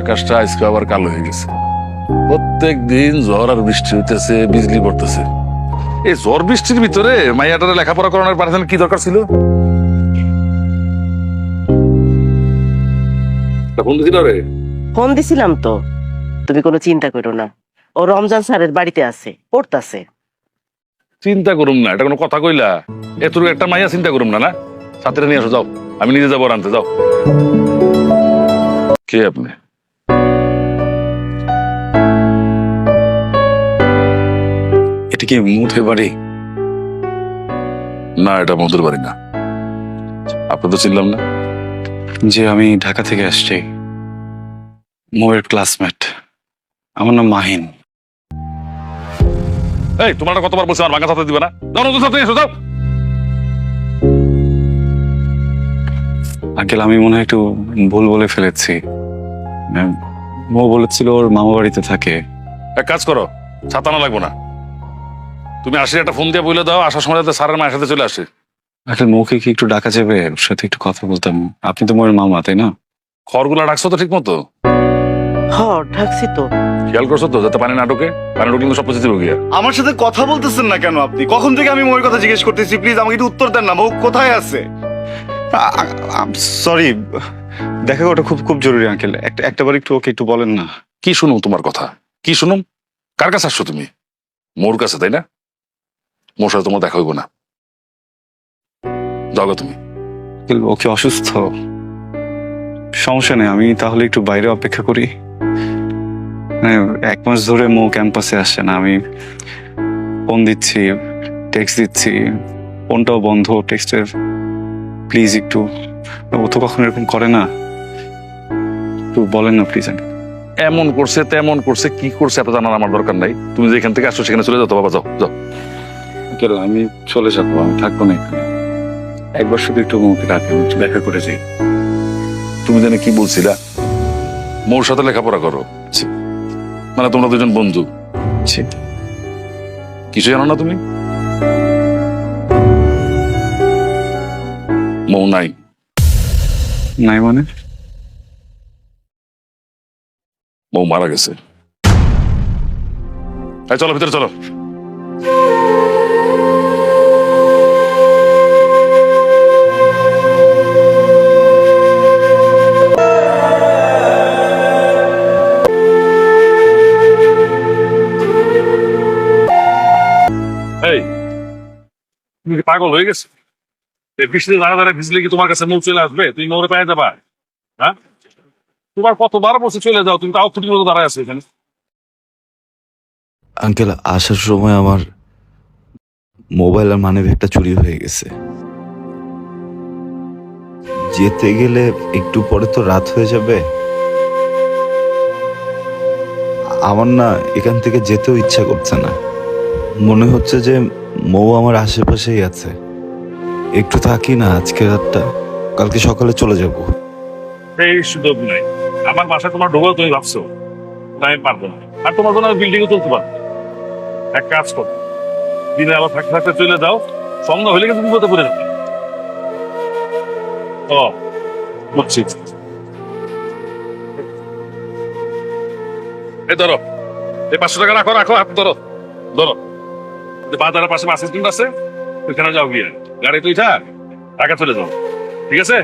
আকাশটা আজকে আবার কালো হয়ে গেছে। প্রত্যেক দিন ঝড় আর বৃষ্টি হইতেছে বিজলি পড়তেছে। এই ঝড় বৃষ্টির ভিতরে মাইয়াটারে লেখাপড়া করানোর পাঠাতেন কি দরকার ছিল? ফোন দিছিল রে? ফোন দিছিলাম তো। তুমি কোনো চিন্তা করো না। ও রমজান স্যারের বাড়িতে আছে পড়তাছে। চিন্তা করুম না এটা কোনো কথা কইলা? এতটুকু একটা মাইয়া চিন্তা করুম না না? সাথে নিয়ে আসো যাও। আমি নিজে যাব আনতে যাও। কে আপনি? এটা কি মুথে বাড়ি? না এটা মধুর বাড়ি না। আপনি তো চিনলাম না। যে আমি ঢাকা থেকে আসছি। মোয়ের ক্লাসমেট। আমার নাম মাহিন। এই তোমার কতবার বলছি আমার ভাঙা সাথে দিবে না? যাও নতুন সাথে এসো যাও। আঙ্কেল আমি মনে হয় একটু ভুল বলে ফেলেছি। মো বলেছিল ওর মামা বাড়িতে থাকে। এক কাজ করো ছাতানো লাগবো না। তুমি আসলে একটা ফোন দিয়ে বলে দাও আসার সময় যাতে স্যারের মায়ের সাথে চলে আসে। আঙ্কেল মৌকে কি একটু ডাকা যাবে? ওর সাথে একটু কথা বলতাম। আপনি তো মোয়ের মামা তাই না? খড়গুলা ডাকছো তো ঠিক মতো হ ঢাকছি তো। খেয়াল করছ তো যাতে পানি না ঢোকে? পানি ঢুকলে তো সব কিছু দিব গিয়া। আমার সাথে কথা বলতেছেন না কেন আপনি? কখন থেকে আমি মোয়ের কথা জিজ্ঞেস করতেছি? প্লিজ আমাকে একটু উত্তর দেন না। মৌ কোথায় আছে? সরি দেখা ওটা খুব খুব জরুরি আঙ্কেল। একটা একটাবার একটু ওকে একটু বলেন না। কি শুনুম তোমার কথা? কি শুনুম? কার কাছে আসছো তুমি? মোর কাছে তাই না? মোর সাথে তোমার দেখা হইব না। যাও তুমি। ওকে অসুস্থ? সমস্যা নেই আমি তাহলে একটু বাইরে অপেক্ষা করি। এক মাস ধরে মো ক্যাম্পাসে আসছে না আমি ফোন দিচ্ছি টেক্সট দিচ্ছি ফোনটাও বন্ধ টেক্সটের প্লিজ একটু ও তো কখনো এরকম করে না। একটু বলেন না প্লিজ এমন করছে তেমন করছে কি করছে এত জানার আমার দরকার নাই। তুমি যেখান থেকে আসছো সেখানে চলে যাও বাবা যাও যাও। আঙ্কেল আমি চলে যাব, আমি থাকব না এখানে। একবার শুধু একটু মৌকে ডাকে দেখা করে যাই। তুমি জানি কি বলছিলা? মোর সাথে লেখাপড়া করো। মানে তোমরা দুজন বন্ধু। কিছু জানো না তুমি? মৌ নাই। নাই মানে? মৌ মারা গেছে। চলো, ভিতরে চলো। এই, তুমি কি পাগল হয়ে গেছে? এই বৃষ্টিতে দাঁড়া দাঁড়া ভিজলে কি তোমার কাছে মৌ চলে আসবে? তুমি মৌরে পায়ে যাবা। হ্যাঁ? তোমার কতবার বসে চলে যাও, তুমি তাও ফুটি মতো দাঁড়ায় আছো এখানে। আঙ্কেল, আসার সময় আমার মোবাইল আর মানি ব্যাগটা চুরি হয়ে গেছে। যেতে গেলে একটু পরে তো রাত হয়ে যাবে। আমার না এখান থেকে যেতেও ইচ্ছা করছে না। মনে হচ্ছে যে মৌ আমার আশেপাশেই আছে। একটু থাকি না, আজকে রাতটা। কালকে সকালে চলে যাব। এই সুযোগ নাই। আমার বাসায় তোমার ঢোকাও তুমি ভাবছ। ওটা আমি পারব না। আর তোমার জন্য বিল্ডিং এ তুলতে পারব এক কাজ করো। দিনে আলো থাকতে থাকতে চলে যাও। সন্ধ্যা হলে কিন্তু বিপদে পড়ে যাবে। ও, বুঝছি। এই ধরো। এই পাঁচশো টাকা রাখো রাখো, হাত ধরো। ধরো। বাজারের পাশে বাস স্ট্যান্ড আছে ওইখানে যাও গিয়ে। গাড়ি তুই থাক টাকা চলে যাও। ঠিক আছে?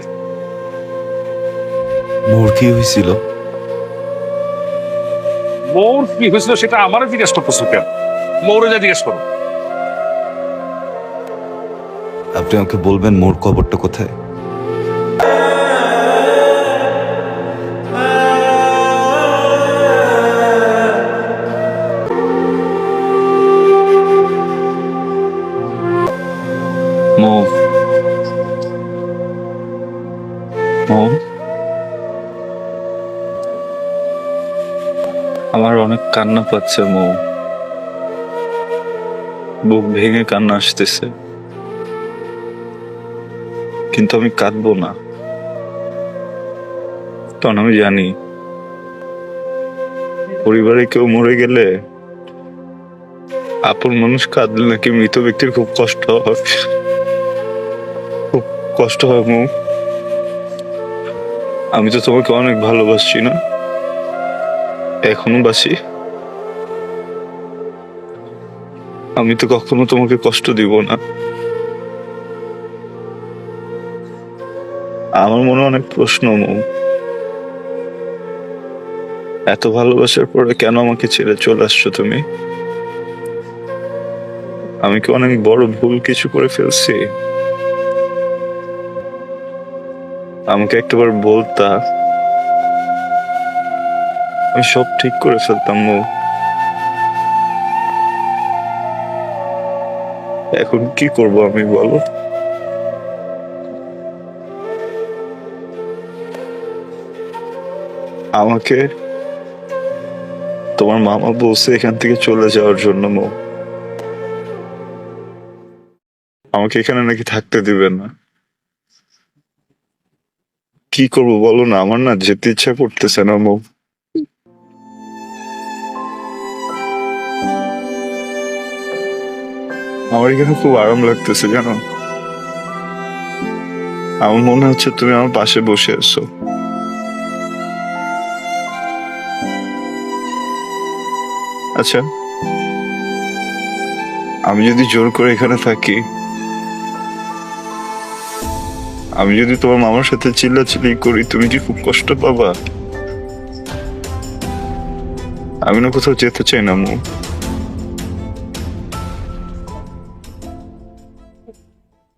মোর কি হয়েছিল মোর কি হয়েছিল সেটা আমারও জিজ্ঞেস করতেছো কেন? মোরে যা জিজ্ঞেস করো। আপনি আমাকে বলবেন মোর কবরটা কোথায়? মৌ মৌ আমার অনেক কান্না পাচ্ছে মৌ বুক ভেঙে কান্না আসতেছে। কিন্তু আমি কাঁদবো না। কারণ আমি জানি, পরিবারে কেউ মরে গেলে আপন মানুষ কাঁদলে নাকি মৃত ব্যক্তির খুব কষ্ট খুব কষ্ট হয় মৌ আমি তো তোমাকে অনেক ভালোবাসছি না। এখনও বাসি আমি তো কখনো তোমাকে কষ্ট দিব না। আমার মনে অনেক প্রশ্ন, মৌ। এত ভালোবাসার পরে কেন আমাকে ছেড়ে চলে আসছো তুমি? আমি কি অনেক বড় ভুল কিছু করে ফেলছি? আমাকে একটাবার বলতা। আমি সব ঠিক করে ফেলতাম মৌ এখন কি করব আমি, বলো? আমাকে তোমার মামা বলছে এখান থেকে চলে যাওয়ার জন্য মৌ আমাকে এখানে নাকি থাকতে দিবে না। কি করব বলো না? আমার না যেতে ইচ্ছা করতেছে না মৌ আমার এখানে খুব আরাম লাগতেছে, জানো? আমার মনে হচ্ছে তুমি আমার পাশে বসে আছো। আচ্ছা আমি যদি জোর করে এখানে থাকি আমি যদি তোমার মামার সাথে চিল্লাচিল্লি করি, তুমি কি খুব কষ্ট পাবা? আমি না কোথাও যেতে চাই না, মু।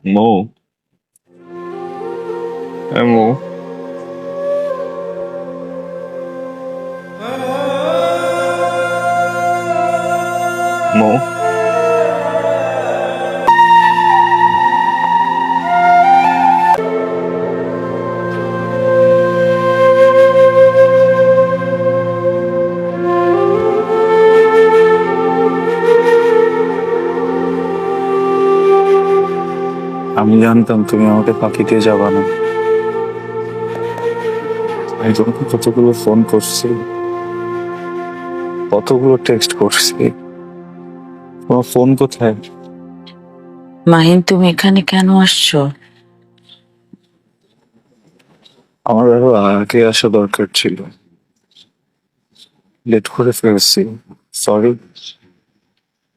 মৌ। হ্যাঁ মো। মো জানতাম তুমি আমাকে ফাঁকি দিয়ে যাবা না। আমি তোমাকে কতগুলো ফোন করছি কতগুলো টেক্সট করছি তোমার ফোন কোথায়? মাহিন তুমি এখানে কেন আসছো? আমার আরও আগে আসা দরকার ছিল। লেট করে ফেলছি সরি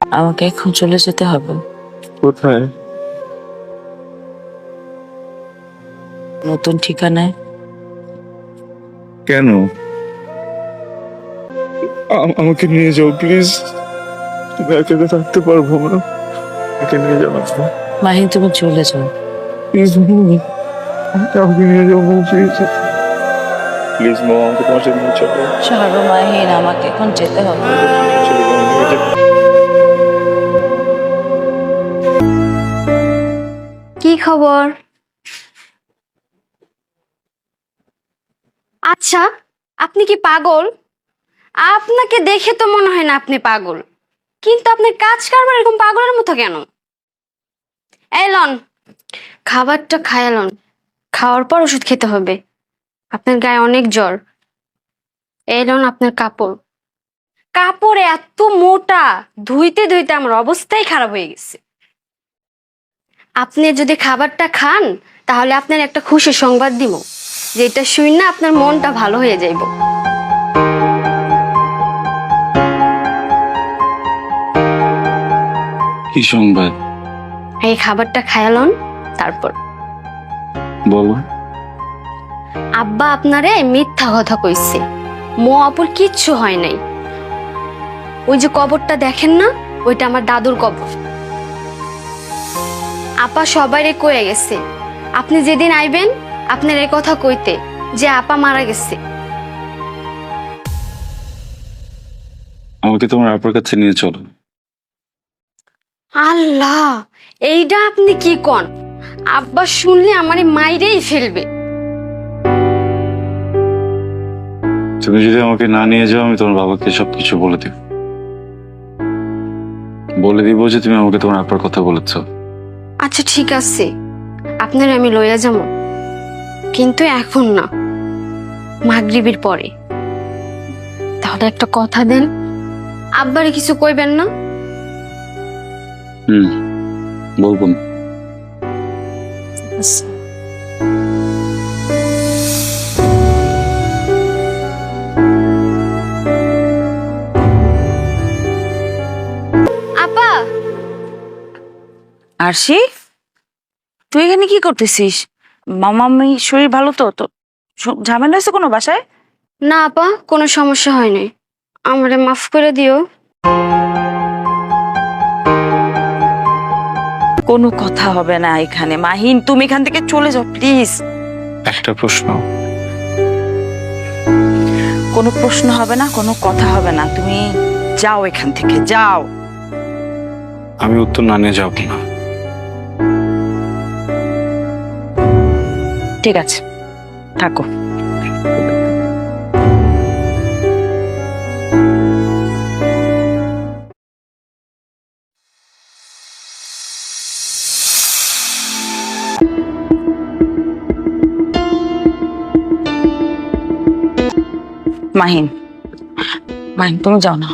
আমাকে এখন চলে যেতে হবে। কোথায়? নতুন ঠিকানায়? কেন? আমাকে নিয়ে যাও প্লিজ। একা একা থাকতে পারব না। আমাকে নিয়ে যাও মাহিন তুমি চলে যাও। প্লিজ আমাকে নিয়ে যাও প্লিজ। প্লিজ মো আমাকে তোমার সাথে নিয়ে চলো। চলো মাহিন আমাকে এখন যেতে হবে। কি খবর? আচ্ছা আপনি কি পাগল? আপনাকে দেখে তো মনে হয় না আপনি পাগল। কিন্তু আপনার কাজ কারবার এরকম পাগলের মতো কেন? এলন খাবারটা খায়ালন খাওয়ার পর ওষুধ খেতে হবে। আপনার গায়ে অনেক জ্বর। এলন আপনার কাপড়। কাপড় এত মোটা, ধুইতে ধুইতে আমার অবস্থাই খারাপ হয়ে গেছে। আপনি যদি খাবারটা খান, তাহলে আপনার একটা খুশি সংবাদ দিব যেটা শুই না আপনার মনটা ভালো হয়ে যাইব। কি সংবাদ? এই খাবারটা খায়ালন তারপর। বলো। আব্বা আপনারে মিথ্যা কথা কইছে। মো অপর কিচ্ছু হয় নাই। ওই যে কবরটা দেখেন না ওইটা আমার দাদুর কবর। আপা সবাইরে কয়ে গেছে আপনি যেদিন আইবেন আপনার এই কথা কইতে যে আপা মারা গেছে। আমাকে তোমার আপনার কাছে নিয়ে চলো। আল্লাহ এইটা আপনি কি কন? আব্বা শুনলে আমারে মাইরেই ফেলবে। তুমি যদি আমাকে না নিয়ে যাও আমি তোমার বাবাকে সবকিছু বলে দিব। বলে দিব যে তুমি আমাকে তোমার আপার কথা বলেছ। আচ্ছা ঠিক আছে। আপনার আমি লইয়া যাব। কিন্তু এখন না। মাগরিবির পরে। তাহলে একটা কথা দেন আব্বারে কিছু কইবেন না? হুম বলব। আচ্ছা। আপা! আরশি তুই এখানে কি করতেছিস? মামামি শরীর ভালো তো তো ঝামেলা হয়েছে কোনো বাসায়? না আপা কোনো সমস্যা হয়নি। আমারে মাফ করে দিও। কোনো কথা হবে না এখানে। মাহিন তুমি এখান থেকে চলে যাও প্লিজ। একটা প্রশ্ন। কোনো প্রশ্ন হবে না কোনো কথা হবে না। তুমি যাও এখান থেকে যাও। আমি উত্তর না নিয়ে যাব না। ঠিক আছে, থাকো। মাহিন মাহিন, তুমি যাও না।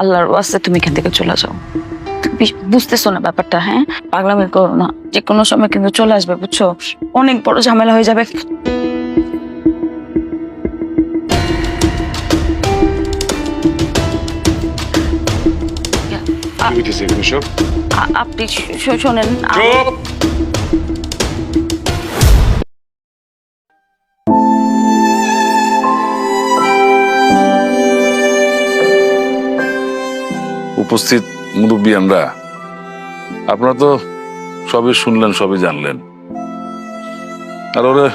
আল্লাহর ওয়াস্তে তুমি এখান থেকে চলে যাও। বুঝতেছো না ব্যাপারটা হ্যাঁ? পাগলামি করো না। যে কোনো সময় কিন্তু চলে আসবে বুঝছ? অনেক বড় ঝামেলা হয়ে যাবে। আপনি শো- শো- শোনেন। উপস্থিত মুরব্বিয়ানরা আপনারা তো সবই শুনলেন, সবই জানলেন। আর ওরে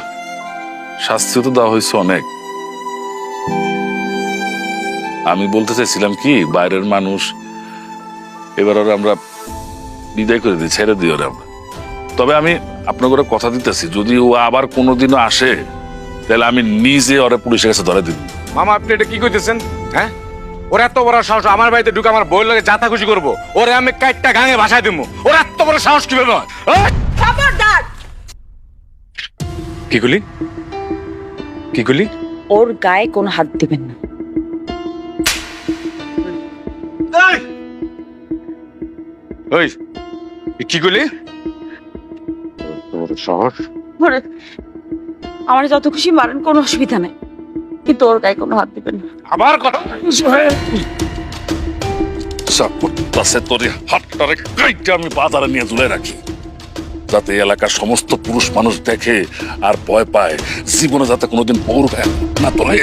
শাস্তিও তো দেওয়া হয়েছে অনেক। আমি বলতে চাইছিলাম কি, বাইরের মানুষ, এবার ওরা আমরা বিদায় করে দিই, ছেড়ে দিই ওরা আমরা। তবে আমি আপনাকে ওরা কথা দিতেছি, যদি ও আবার কোনোদিনও আসে, তাহলে আমি নিজে ওরা পুলিশের কাছে ধরে দিব। মামা, আপনি এটা কি কইতেছেন? হ্যাঁ? ওর এত বড় সাহস আমার বাড়িতে ঢুকে আমার বই লাগে যাতা খুশি করব। ওরে আমি কাইটটা গাঙে ভাষায় দিব ওর এত বড় সাহস কীভাবে হয়? এই! কি গুলি কি গুলি ওর গায়ে কোনো হাত দিবেন না। ওই কি গুলি সাহস। আমার যত খুশি মারেন কোনো অসুবিধা নাই। কিন্তু ওর গায়ে কোনো হাত দিবেন? না আবার কথা তোর হাতটারে কাইটা আমি বাজারে নিয়ে তুলে রাখি। যাতে এলাকার সমস্ত পুরুষ মানুষ দেখে আর ভয় পায় জীবনে যাতে কোনোদিন পৌর ভয় না তোলে।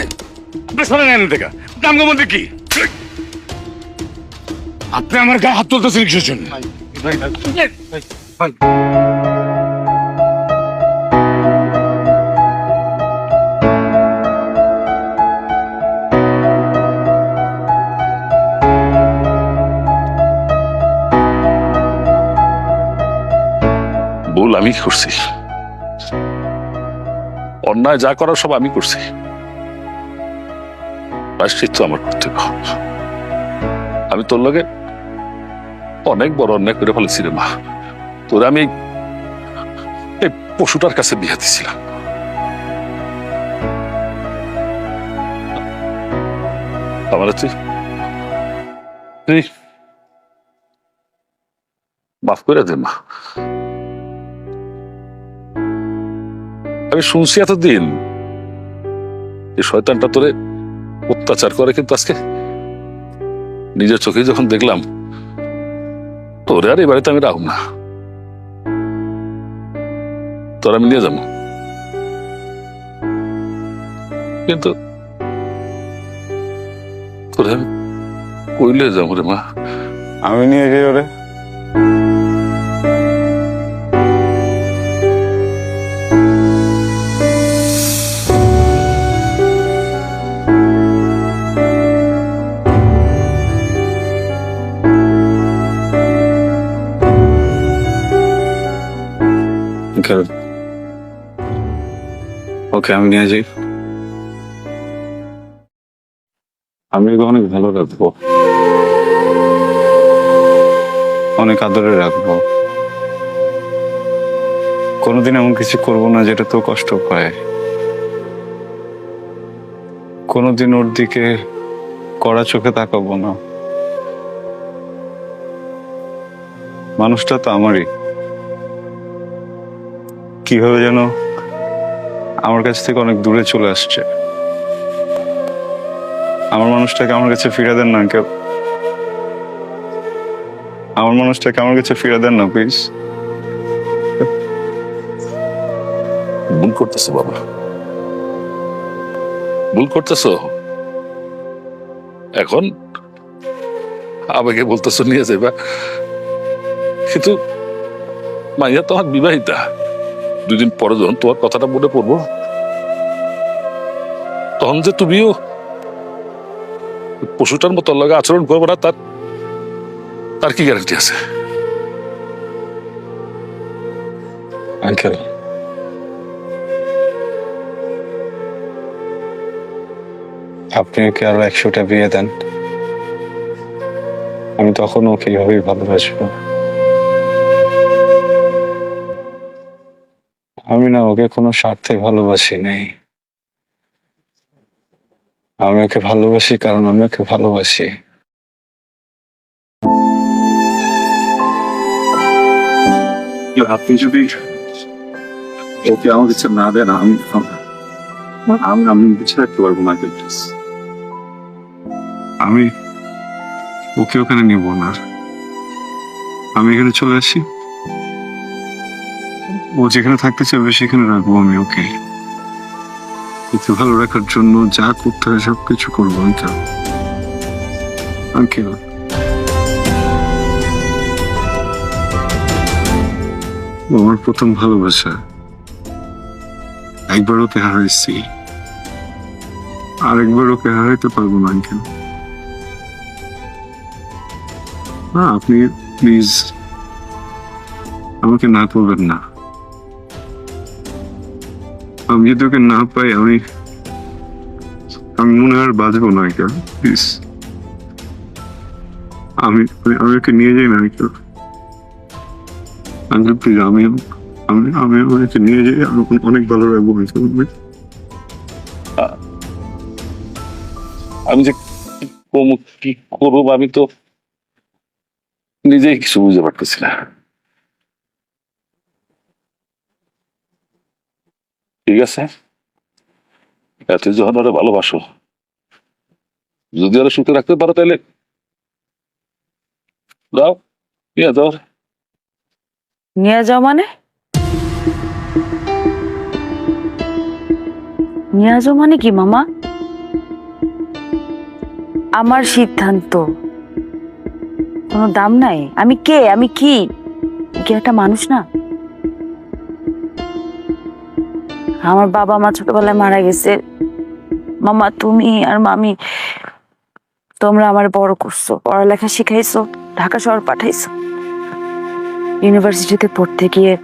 আপনি শোনেন এখান থেকে। নামগমন্ত্রী কি? আপনি আমার গায়ে হাত তুলতেছেন কিসের জন্য? ভুল আমি করছি। অন্যায় যা করার সব আমি করছি। প্রায়শ্চিত্ত আমার কর্তব্য আমি তোর লগে অনেক বড় অন্যায় করে ফেলেছি রে মা। তোর আমি এই পশুটার কাছে বিয়ে দিছিলাম আমার তুই মাফ করে দে মা। আমি শুনছি এতদিন এই শয়তানটা তোরে অত্যাচার করে, কিন্তু আজকে নিজের চোখে যখন দেখলাম, তোরে আর এই বাড়িতে আমি রাখব না। তোর আমি নিয়ে যাব। কিন্তু তোরে আমি কইলে যাব রে মা। আমি নিয়ে যাই ওরে। আমি অনেক ভালো রাখব। অনেক আদরে রাখব। কোনোদিন এমন কিছু করব না যেটা তো কষ্ট পায়। কোনোদিন ওর দিকে কড়া চোখে তাকাবো না। মানুষটা তো আমারই। কীভাবে যেন আমার কাছ থেকে অনেক দূরে চলে আসছে। আমার মানুষটাকে আমার কাছে ফিরে দেন না কেউ। আমার মানুষটাকে আমার কাছে ফিরে দেন না, প্লিজ। ভুল করতেছো বাবা। ভুল করতেছো? এখন আবেগে বলতেছো, নিয়ে যাবা কিন্তু মাইয়া তো আমার বিবাহিতা। দুদিন পরে যখন তোমার কথাটা মনে পড়ব তখন যে তুমিও পশুটার মতো লাগে আচরণ করব না, তার তার কি গ্যারান্টি আছে? আঙ্কেল। আপনি ওকে আরও একশোটা বিয়ে দেন। আমি তখন ওকে এইভাবেই ভালোবাসবো। আমি না ওকে কোনো স্বার্থে ভালোবাসি নাই। আমি ওকে ভালোবাসি কারণ আমি ওকে ভালোবাসি। আপনি যদি ওকে আমি আমি আমি রাখতে পারব না আমি ওকে ওখানে নিব না। আমি এখানে চলে আসি। ও যেখানে থাকতে চাইবে সেখানে রাখব আমি ওকে। ওকে ভালো রাখার জন্য যা করতে হয় সব কিছু করব তো। আঙ্কেল। আমার প্রথম ভালোবাসা। একবার ওকে হারাইছি। আর একবার ওকে হারাইতে পারব না, আঙ্কেল। না, আপনি প্লিজ আমাকে না করবেন না। আমি ওকে না পাই, আমি আমি মনে হয় আর না আঙ্কেল প্লিজ আমি, আমি- আমি ওকে নিয়ে যাই না আঙ্কেল আঙ্কেল প্লিজ আমি আমি আমি ওকে নিয়ে যাই, আমি অনেক ভালো রাখব, আমি যে কি করব, আমি তো নিজেই কিছু বুঝতে পারতেছি না। ঠিক আছে? এত যখন ওরা ভালোবাসো। যদি ওরা সুখে রাখতে পারো তাহলে দাও, নিয়ে দাও নিয়ে যাও মানে? নিয়ে যাও মানে কি মামা? আমার সিদ্ধান্ত। কোনো দাম নাই। আমি কে? আমি কি? কি একটা মানুষ না? আমার বাবা মা ছোটবেলায় মারা গেছে। মামা, তুমি আর মামি, তোমরা আমার বড় করছ, পড়ালেখা শিখাইছো, ঢাকা শহর পাঠাইছো। ইউনিভার্সিটিতে পড়তে গিয়ে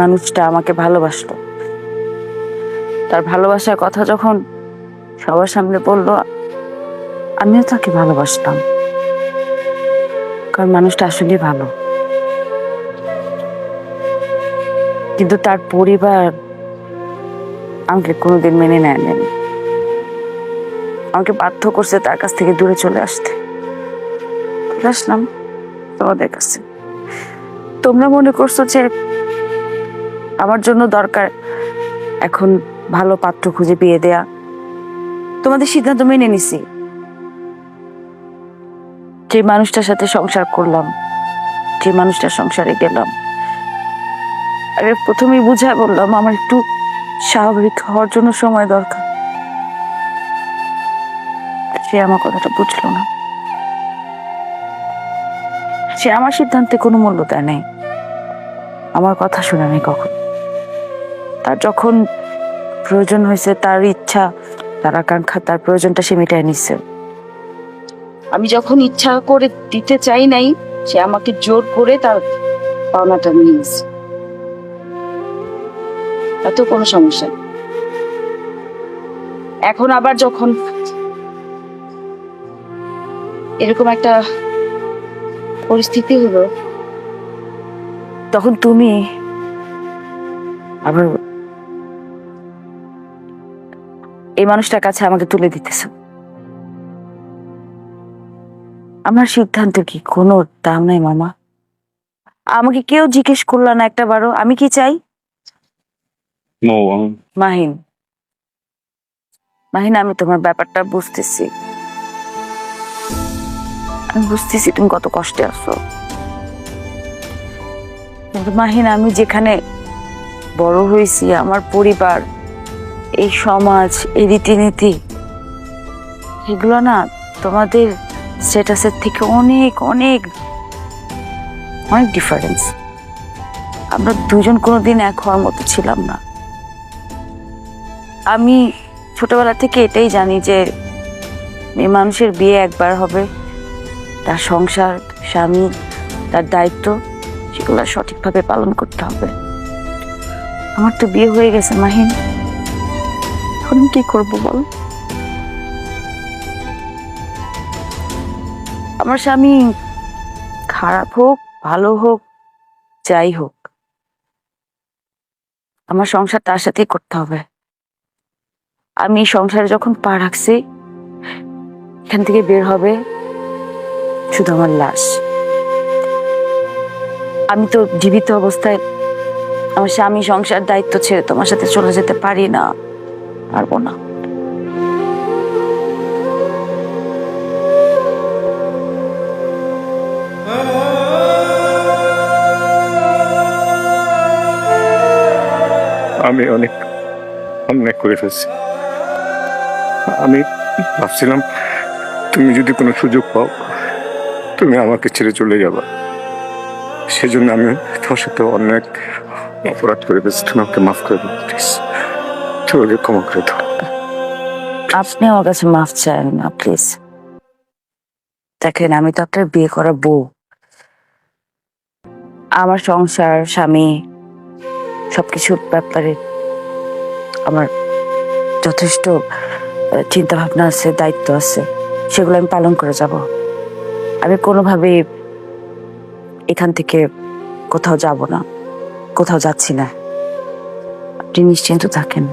মানুষটা আমাকে ভালোবাসলো। তার ভালোবাসার কথা যখন সবার সামনে বলল, আমিও তাকে ভালোবাসতাম। কারণ মানুষটা আসলে ভালো। কিন্তু তার পরিবার আমাকে কোনোদিন মেনে নেয় নেন আমাকে বাধ্য করছে তার কাছ থেকে দূরে চলে আসতে। আসলাম তোমাদের কাছে। তোমরা মনে করছ যে আমার জন্য দরকার এখন ভালো পাত্র খুঁজে বিয়ে দেয়া। তোমাদের সিদ্ধান্ত মেনে নিছি। যে মানুষটার সাথে সংসার করলাম, যে মানুষটার সংসারে গেলাম। আরে প্রথমেই বুঝায় বললাম, আমার একটু স্বাভাবিক হওয়ার জন্য সময় দরকার। সে আমার কথাটা বুঝলো না। সে আমার সিদ্ধান্তে কোনো মূল্য দেয় নাই। আমার কথা শুনে নাই কখন। তার যখন প্রয়োজন হয়েছে, তার ইচ্ছা, তার আকাঙ্ক্ষা, তার প্রয়োজনটা সে মিটায় নিচ্ছে আমি যখন ইচ্ছা করে দিতে চাই নাই, সে আমাকে জোর করে তার পাওনাটা নিয়েছে এত কোনো সমস্যা নেই। এখন আবার যখন এরকম একটা পরিস্থিতি হলো, তখন তুমি আবার এই মানুষটার কাছে আমাকে তুলে দিতেছ। আমার সিদ্ধান্ত কি? কোনো দাম নাই, মামা। আমাকে কেউ জিজ্ঞেস করল না একটা বারো আমি কি চাই? মাহিন। মাহিন, আমি তোমার ব্যাপারটা বুঝতেছি। আমি বুঝতেছি তুমি কত কষ্টে আছো। কিন্তু মাহিন, আমি যেখানে বড় হয়েছি, আমার পরিবার, এই সমাজ, এই রীতিনীতি, এগুলো না তোমাদের স্ট্যাটাসের থেকে অনেক অনেক অনেক ডিফারেন্স আমরা দুজন কোনোদিন এক হওয়ার মতো ছিলাম না। আমি ছোটবেলা থেকে এটাই জানি যে মেয়ে মানুষের বিয়ে একবার হবে। তার সংসার, স্বামী, তার দায়িত্ব, সেগুলো সঠিকভাবে পালন করতে হবে। আমার তো বিয়ে হয়ে গেছে, মাহিন। এখন কি করব বল? আমার স্বামী খারাপ হোক, ভালো হোক, যাই হোক, আমার সংসার তার সাথেই করতে হবে। আমি সংসারে যখন পা রাখছি, এখান থেকে বের হবে শুধু আমার লাশ। আমি তো জীবিত অবস্থায় আমার স্বামী সংসার দায়িত্ব ছেড়ে তোমার সাথে চলে যেতে পারি না, পারব না। আমি অনেক অন্যায় করে ফেলছি। আমি ভাবছিলাম, তুমি যদি কোনো সুযোগ পাও, তুমি আমাকে ছেড়ে চলে যাবা। সেজন্য আমি তোমার সাথে অনেক অপরাধ করে ফেলছি। তুমি আমাকে মাফ করে দাও প্লিজ ক্ষমা করে দাও। আপনি আমার কাছে মাফ চান না প্লিজ দেখেন, আমি তো আপনার বিয়ে করা বউ। আমার সংসার, স্বামী, সবকিছুর ব্যাপারে আমার যথেষ্ট চিন্তা ভাবনা আছে, দায়িত্ব আছে, সেগুলো আমি পালন করে যাব। আমি কোনোভাবে এখান থেকে কোথাও যাব না, কোথাও যাচ্ছি না। আপনি নিশ্চিন্ত থাকেন।